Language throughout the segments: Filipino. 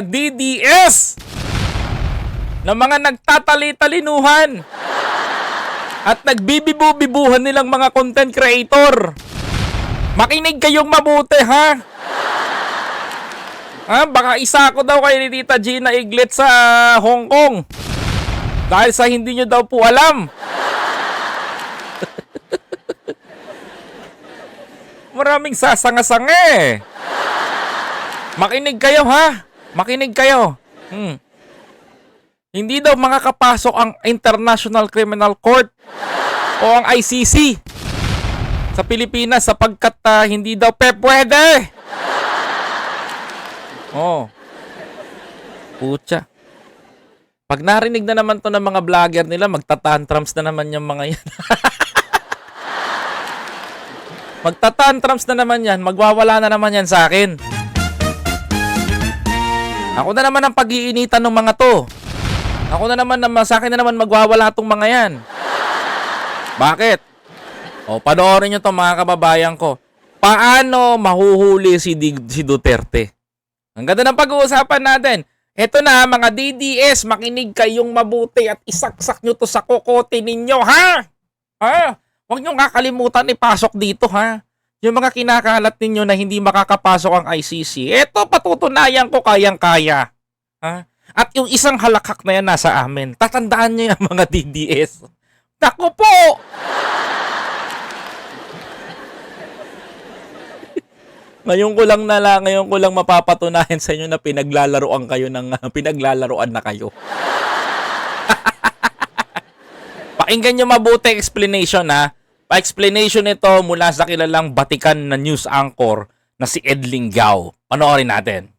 DDS na mga nagtatali-talinuhan at nagbibibu-bibuhan nilang mga content creator. Makinig kayong mabuti ha. Ha, baka isa ko daw kay ni Tita Gina Iglet sa Hong Kong. Dahil sa hindi nyo daw po alam. Maraming sasanga-sanga eh. Makinig kayo ha. Makinig kayo. Hmm. Hindi daw makakapasok ang International Criminal Court o ang ICC sa Pilipinas sapagkat ah, hindi daw pe pwede. Oh. Pucha. Pag narinig na naman to ng mga vlogger nila, magtatantrums na naman yung mga yan. magtatantrums na naman yan, magwawala na naman yan sa akin. Ako na naman ang pag-iinitan ng mga to. Ako na naman, naman sa akin na naman magwawala tong mga yan. Bakit? O, panoorin nyo to mga kababayan ko. Paano mahuhuli si, Di- si Duterte? Ang ganda ng pag-uusapan natin. Eto na mga DDS, makinig kayong mabuti at isaksak nyo to sa kokote ninyo, ha? Ha? Huwag nyo kakalimutan ipasok dito, ha? Yung mga kinakalat ninyo na hindi makakapasok ang ICC, eto patutunayan ko kayang-kaya. Ha? At yung isang halakhak na yan nasa amin. Tatandaan nyo yung mga DDS. Naku po! Ngayon ko lang nala, ngayon ko lang mapapatunayan sa inyo na pinaglalaroan kayo ng pinaglalaroan na kayo. Pakinggan nyo mabuti explanation ha. Pa-explanation nito mula sa kilalang Batikan na news anchor na si Edling Gao. Panoorin natin.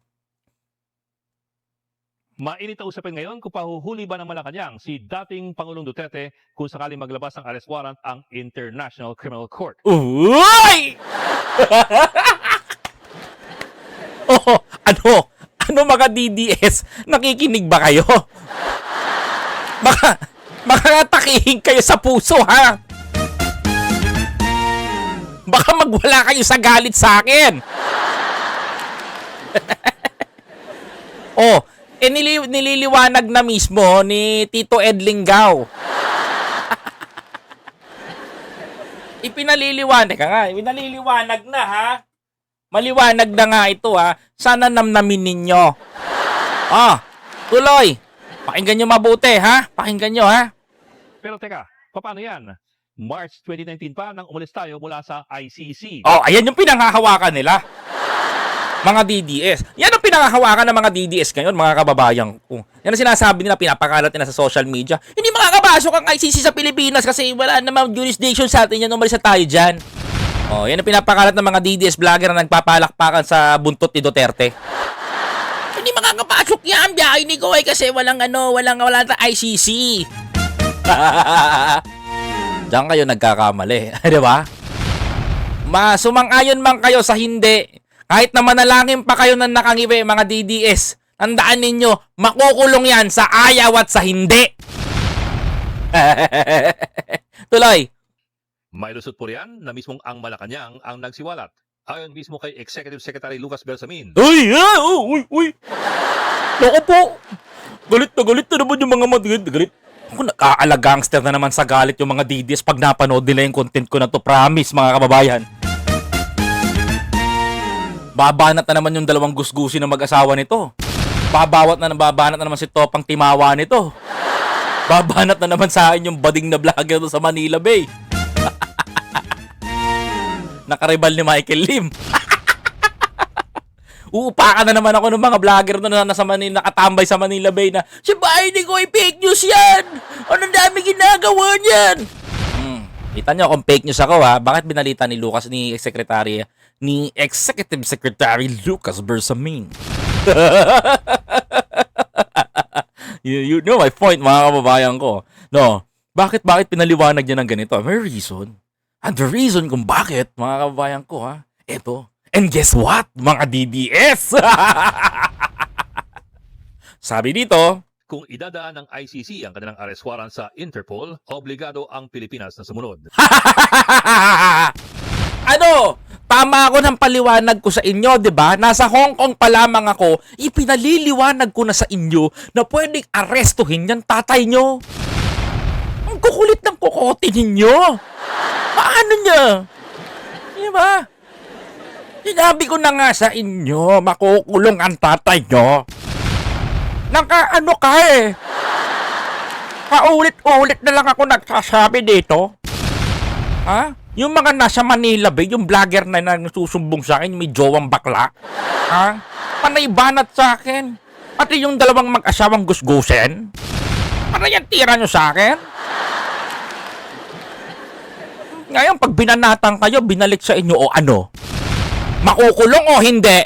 Mainit na usapin ngayon kung pahuhuli ba ng Malacanang si dating Pangulong Duterte kung sakaling maglabas ng arrest warrant ang International Criminal Court. Uy! oh, ano? Ano mga DDS? Nakikinig ba kayo? Baka, baka atakihin kayo sa puso, ha? Magwala kayo sa galit sa akin. oh, eh nili- nililiwanag na mismo ni Tito Edling Gao. Ipinaliliwanag ka nga. Ipinaliliwanag na ha. Maliwanag na nga ito ha. Sana namnamin ninyo. Ah, tuloy. Pakinggan nyo mabuti ha. Pakinggan nyo ha. Pero teka, paano yan? March 2019 pa nang umalis tayo mula sa ICC. Oh, ayan yung pinanghahawakan nila. Mga DDS. Yan ang pinanghahawakan ng mga DDS ngayon, mga kababayan ko. Yan ang sinasabi nila, pinapakalat nila sa social media. Hindi makakapasok ang ICC sa Pilipinas kasi wala namang jurisdiction sa atin yan. Umalis na tayo dyan. Oh, yan ang pinapakalat ng mga DDS vlogger na nagpapalakpakan sa buntot ni Duterte. Hindi makakapasok yan, biyahe ni Goy kasi walang ano, walang wala sa ICC. Diyan kayo nagkakamali, di ba? Ma, sumang-ayon man kayo sa hindi. Kahit na manalangin pa kayo ng nakangiwi, mga DDS, tandaan ninyo, makukulong yan sa ayaw at sa hindi. Tuloy. May lusot po riyan na mismong ang Malacanang ang nagsiwalat. Ayon mismo kay Executive Secretary Lucas Bersamin, Uy, oh, uy, uy. Naku po. Galit na galit na naman yung mga madrid. Galit. Ako nag-aala gangster na naman sa galit yung mga DDS pag napanood nila yung content ko na to. Promise, mga kababayan. Babanat na naman yung dalawang gusgusi na mag-asawa nito. Babawat na babanat na naman si Topang Timawa nito. Babanat na naman sa akin yung bading na vlogger sa Manila Bay. Nakaribal ni Michael Lim. Uupakan na naman ako ng mga vlogger na nasa Manila, nakatambay sa Manila Bay na, si Biden ko, fake news yan! Anong dami ginagawa niyan? Hmm. Kita nyo kung fake news ako ha, bakit binalita ni Lucas, ni Secretary, ni Executive Secretary Lucas Bersamin? you, you know my point, mga kababayan ko. No, bakit, bakit pinaliwanag niya ng ganito? May reason. And the reason kung bakit, mga kababayan ko ha, eto, And guess what, mga DDS? Sabi dito, kung idadaan ng ICC ang kanilang arrest warrant sa Interpol, obligado ang Pilipinas na sumunod. ano? Tama ako ng paliwanag ko sa inyo, 'di ba? Nasa Hong Kong pa lamang ako, ipinaliliwanag ko na sa inyo na pwedeng arestuhin yan tatay nyo. Ang kukulit ng kukote ninyo. Paano niya? Di ba? Sinabi ko na nga sa inyo, makukulong ang tatay nyo. Nakaano ka eh. Paulit-ulit na lang ako nagsasabi dito. Ha? Yung mga nasa Manila ba, yung vlogger na nagsusumbong sa akin, may jowang bakla. Ha? Panay banat sa akin. Pati yung dalawang mag-asawang gusgusen. Panay ang tira nyo sa akin. Ngayon, pag binanatan kayo, binalik sa inyo o ano? Makukulong o hindi?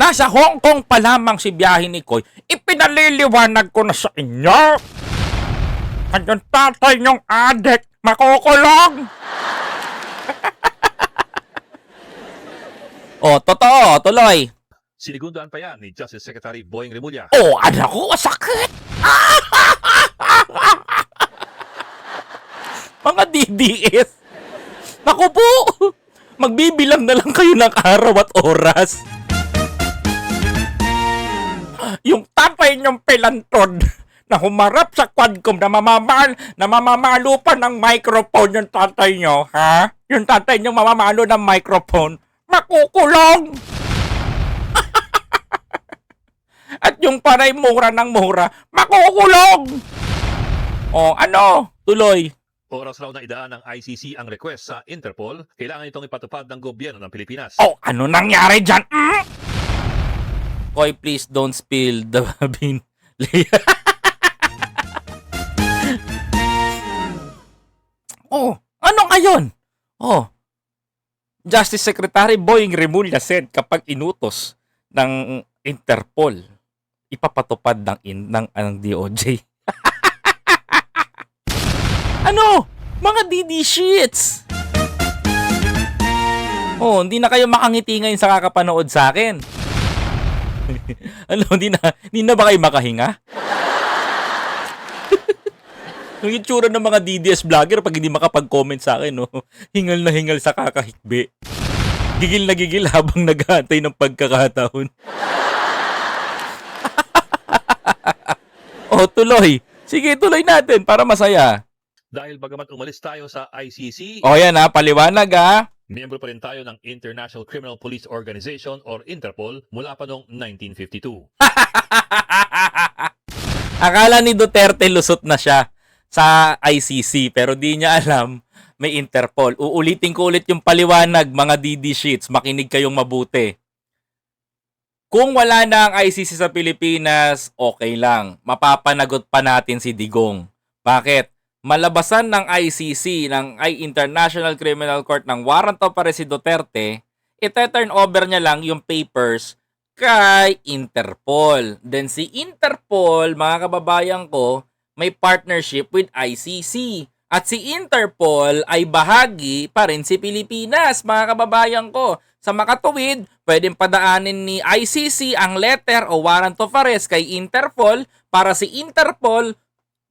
Nasa Hong Kong pa lamang si biyahe ni Koy, ipinaliliwanag ko na sa inyo. Kanyang tatay niyong adik, makukulong. oh, totoo, tuloy. Sinigundaan pa yan ni Justice Secretary Boying Remulla. Oh, anak ko, sakit! Mga DDS! Naku po! Magbibilang na lang kayo ng araw at oras. Yung tatay niyong pelantod na humarap sa quadcom na mamamal, na mamamalo pa ng microphone yung tatay niyo, ha? Yung tatay niyo mamamalo ng microphone, makukulong! At yung panay mura ng mura, makukulong! O, ano? Tuloy. Oras raw na idaan ng ICC ang request sa Interpol, kailangan itong ipatupad ng gobyerno ng Pilipinas. Oh, ano nangyari dyan? Mm? Koy, please don't spill the bean. oh, ano ngayon? Oh, Justice Secretary Boying Remulla said kapag inutos ng Interpol, ipapatupad ng, in, ng, ng DOJ. Ano? Mga DD sheets! Oh, hindi na kayo makangiti ngayon sa kakapanood sa akin. ano, hindi na, hindi na ba kayo makahinga? Yung itsura ng mga DDS vlogger pag hindi makapag-comment sa akin, no? hingal na hingal sa kakahikbi. Gigil na gigil habang naghahantay ng pagkakataon. oh, tuloy. Sige, tuloy natin para masaya. Dahil bagamat umalis tayo sa ICC, O yan ha, paliwanag ha. miyembro pa rin tayo ng International Criminal Police Organization or Interpol mula pa noong 1952. Akala ni Duterte lusot na siya sa ICC pero di niya alam may Interpol. Uulitin ko ulit yung paliwanag mga DD sheets. Makinig kayong mabuti. Kung wala na ang ICC sa Pilipinas, okay lang. Mapapanagot pa natin si Digong. Bakit? Malabasan ng ICC, ng International Criminal Court ng warrant of si Duterte, ite-turn over niya lang yung papers kay Interpol. Then si Interpol, mga kababayan ko, may partnership with ICC. At si Interpol ay bahagi pa rin si Pilipinas, mga kababayan ko. Sa makatuwid, pwedeng padaanin ni ICC ang letter o warrant of arrest kay Interpol para si Interpol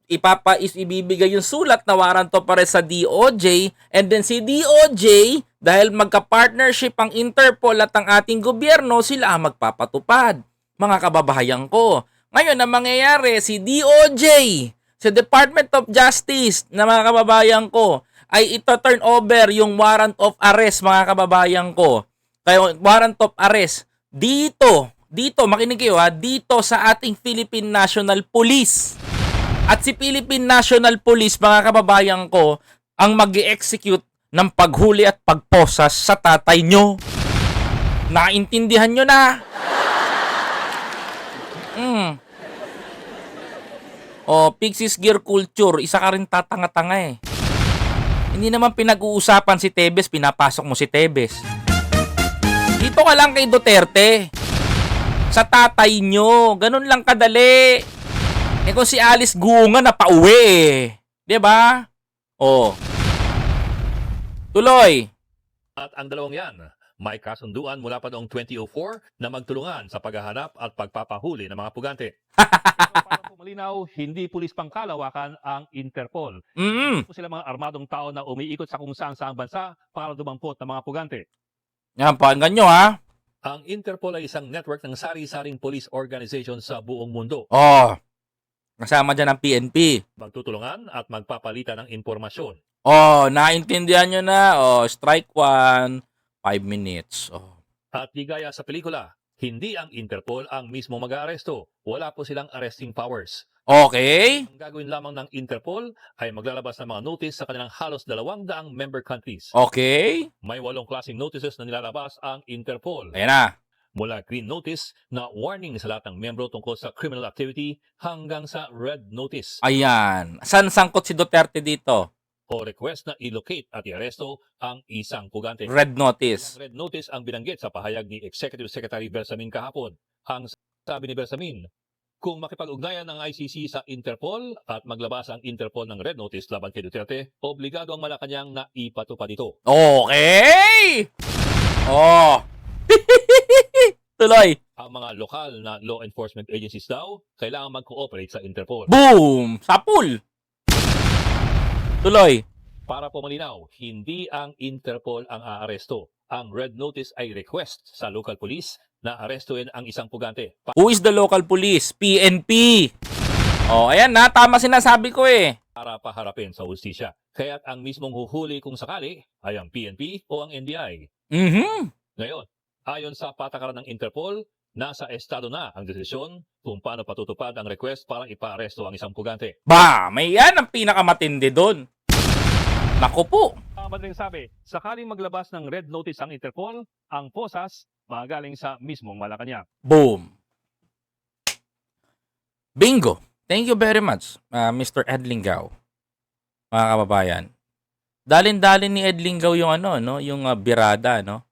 ipapa is ibibigay yung sulat na warrant of arrest sa DOJ and then si DOJ dahil magka-partnership ang Interpol at ang ating gobyerno sila ang magpapatupad. Mga kababayan ko. Ngayon ang mangyayari si DOJ sa Department of Justice na mga kababayan ko ay ito turn over yung warrant of arrest mga kababayan ko. Kaya warrant of arrest. Dito dito makinig kayo ha? Dito sa ating Philippine National Police at si Philippine National Police, mga kababayan ko, ang mag execute ng paghuli at pagposas sa tatay nyo. Naintindihan nyo na. Mm. O, Pixies Gear Culture, isa ka rin tatanga-tanga eh. Hindi naman pinag-uusapan si Tebes, pinapasok mo si Tebes. Dito ka lang kay Duterte. Sa tatay nyo. Ganun lang kadali. Eh kung si Alice Gunga na pauwi eh. 'Di ba? Oh. Tuloy. At ang dalawang yan, may kasunduan mula pa noong 2004 na magtulungan sa paghahanap at pagpapahuli ng mga pugante. Malinaw, hindi pulis pangkalawakan ang Interpol. Mm Po sila mga armadong tao na umiikot sa kung saan saang bansa para dumampot ng mga pugante. Yan, pakinggan nyo ha. Ang Interpol ay isang network ng sari-saring police organization sa buong mundo. Oh, kasama dyan ang PNP. Magtutulungan at magpapalitan ng impormasyon. Oh, naintindihan nyo na. Oh, strike one, five minutes. Oh. At di gaya sa pelikula, hindi ang Interpol ang mismo mag-aaresto. Wala po silang arresting powers. Okay. Ang gagawin lamang ng Interpol ay maglalabas ng mga notice sa kanilang halos dalawang daang member countries. Okay. May walong klaseng notices na nilalabas ang Interpol. Ayan na. Mula green notice na warning sa lahat ng membro tungkol sa criminal activity hanggang sa red notice Ayan. San sangkot si Duterte dito? o request na i-locate at i-aresto ang isang pugante. Red notice. Ang red notice ang binanggit sa pahayag ni Executive Secretary Bersamin kahapon. Ang sabi ni Bersamin, kung makipag-ugnayan ng ICC sa Interpol at maglabas ang Interpol ng red notice laban kay Duterte, obligado ang Malacanang na ipatupad ito. Okay. Oh. Tuloy. Ang mga lokal na law enforcement agencies daw, kailangan mag-cooperate sa Interpol. Boom. Sapul. Tuloy. Para po malinaw, hindi ang Interpol ang aaresto. Ang red notice ay request sa local police na arestuin ang isang pugante Who is the local police? PNP. Oh, ayan na. Tama sinasabi ko eh. para paharapin sa hustisya. Kaya't ang mismong huhuli kung sakali ay ang PNP o ang NBI. Mhm. Ngayon, ayon sa patakaran ng Interpol, nasa estado na ang desisyon kung paano patutupad ang request para ipaaresto ang isang pugante. Ba, may yan ang pinakamatindi doon. Naku po. Madaling sabi, sakaling maglabas ng red notice ang Interpol, ang posas magaling sa mismong Malacanang. Boom. Bingo. Thank you very much, uh, Mr. Edlinggaw. Mga kababayan. Dalin-dalin ni Edlinggaw yung ano, no, yung uh, birada, no.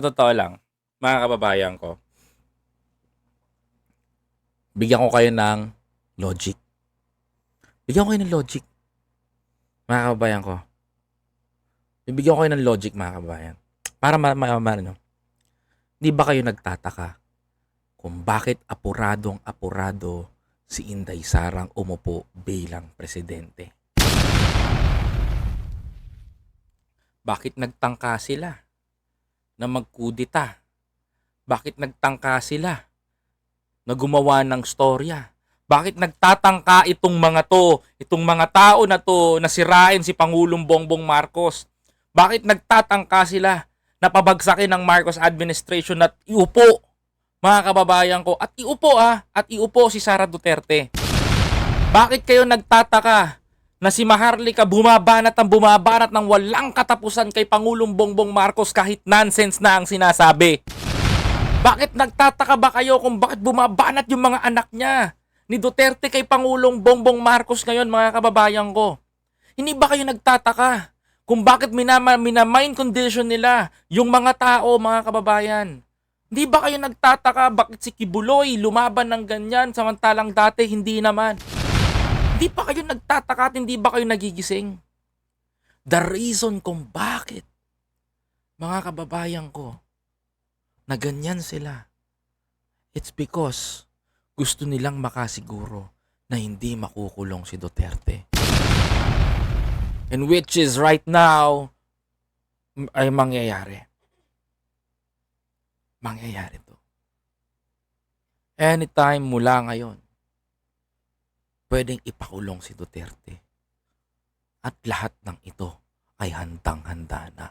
Sa totoo lang, mga kababayan ko. Bigyan ko kayo ng logic. Bigyan ko kayo ng logic. Mga kababayan ko. Bibigyan ko kayo ng logic, mga kababayan. Para ma- ma- ma- ano, Di ba kayo nagtataka kung bakit apuradong apurado si Inday Sarang umupo bilang presidente? Bakit nagtangka sila na magkudita? Bakit nagtangka sila na ng storya? Bakit nagtatangka itong mga to, itong mga tao na to na sirain si Pangulong Bongbong Marcos? Bakit nagtatangka sila na pabagsakin ng Marcos administration at iupo mga kababayan ko at iupo ah at iupo si Sara Duterte. Bakit kayo nagtataka na si Maharlika bumabanat ang bumabanat ng walang katapusan kay Pangulong Bongbong Marcos kahit nonsense na ang sinasabi? Bakit nagtataka ba kayo kung bakit bumabanat yung mga anak niya ni Duterte kay Pangulong Bongbong Marcos ngayon mga kababayan ko? Hindi ba kayo nagtataka kung bakit minama, minamind condition nila yung mga tao, mga kababayan. Hindi ba kayo nagtataka bakit si Kibuloy lumaban ng ganyan samantalang dati hindi naman? Hindi ba kayo nagtataka at hindi ba kayo nagigising? The reason kung bakit, mga kababayan ko, na ganyan sila, it's because gusto nilang makasiguro na hindi makukulong si Duterte and which is right now ay mangyayari. Mangyayari to. Anytime mula ngayon, pwedeng ipakulong si Duterte. At lahat ng ito ay handang-handa na.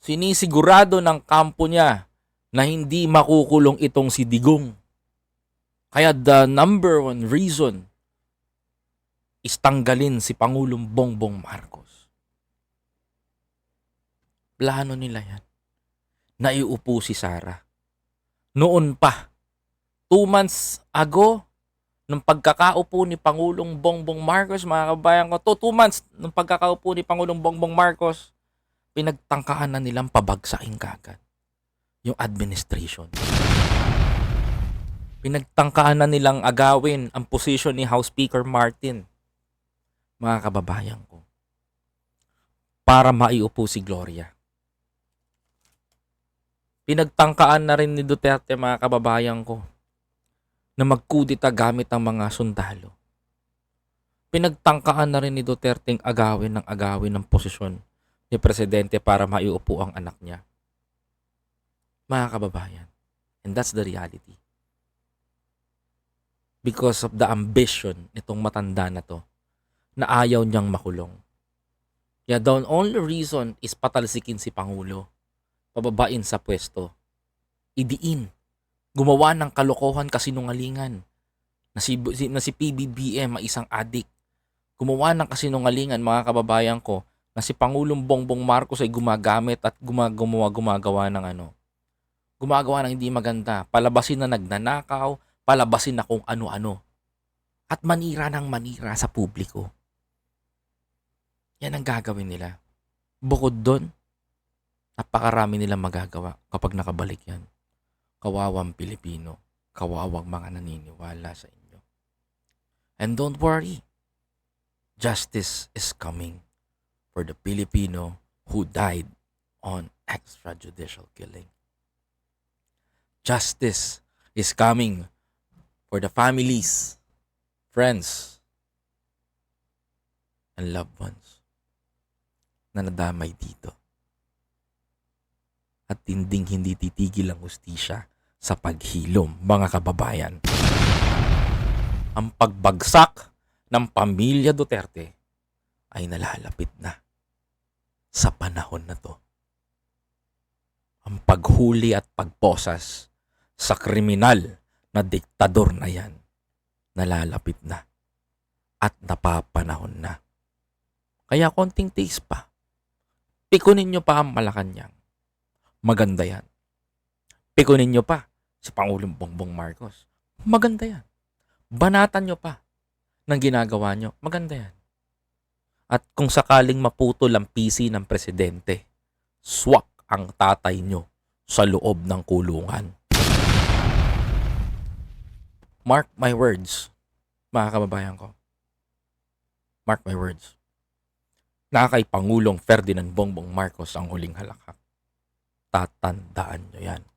Sinisigurado ng kampo niya na hindi makukulong itong si Digong. Kaya the number one reason is tanggalin si Pangulong Bongbong Marcos. Plano nila yan. Naiupo si Sara. Noon pa, two months ago, nung pagkakaupo ni Pangulong Bongbong Marcos, mga kabayan ko, to two months nung pagkakaupo ni Pangulong Bongbong Marcos, pinagtangkaan na nilang pabagsakin kagad yung administration. Pinagtangkaan na nilang agawin ang posisyon ni House Speaker Martin mga kababayan ko, para maiupo si Gloria. Pinagtangkaan na rin ni Duterte mga kababayan ko na magkudita gamit ang mga sundalo. Pinagtangkaan na rin ni Duterte ang agawin ng agawin ng posisyon ni Presidente para maiupo ang anak niya. Mga kababayan, and that's the reality. Because of the ambition nitong matanda na to, na ayaw niyang makulong. Kaya the only reason is patalsikin si Pangulo. Pababain sa pwesto. Idiin. Gumawa ng kalokohan kasinungalingan. Na si, na si PBBM ay isang adik. Gumawa ng kasinungalingan mga kababayan ko na si Pangulong Bongbong Marcos ay gumagamit at gumagawa, gumagawa ng ano. Gumagawa ng hindi maganda. Palabasin na nagnanakaw, palabasin na kung ano-ano. At manira ng manira sa publiko. Yan ang gagawin nila. Bukod doon, napakarami nilang magagawa kapag nakabalik yan. Kawawang Pilipino, kawawang mga naniniwala sa inyo. And don't worry, justice is coming for the Filipino who died on extrajudicial killing. Justice is coming for the families, friends, and loved ones na nadamay dito. At tinding hindi titigil ang hustisya sa paghilom, mga kababayan. Ang pagbagsak ng pamilya Duterte ay nalalapit na sa panahon na to. Ang paghuli at pagposas sa kriminal na diktador na yan nalalapit na at napapanahon na. Kaya konting tiis pa. Pikunin nyo pa ang Malacanang. Maganda yan. Pikunin nyo pa si Pangulong Bongbong Marcos. Maganda yan. Banatan nyo pa ng ginagawa nyo. Maganda yan. At kung sakaling maputol ang PC ng presidente, swak ang tatay nyo sa loob ng kulungan. Mark my words, mga kababayan ko. Mark my words na kay Pangulong Ferdinand Bongbong Marcos ang huling halakhak. Tatandaan nyo yan.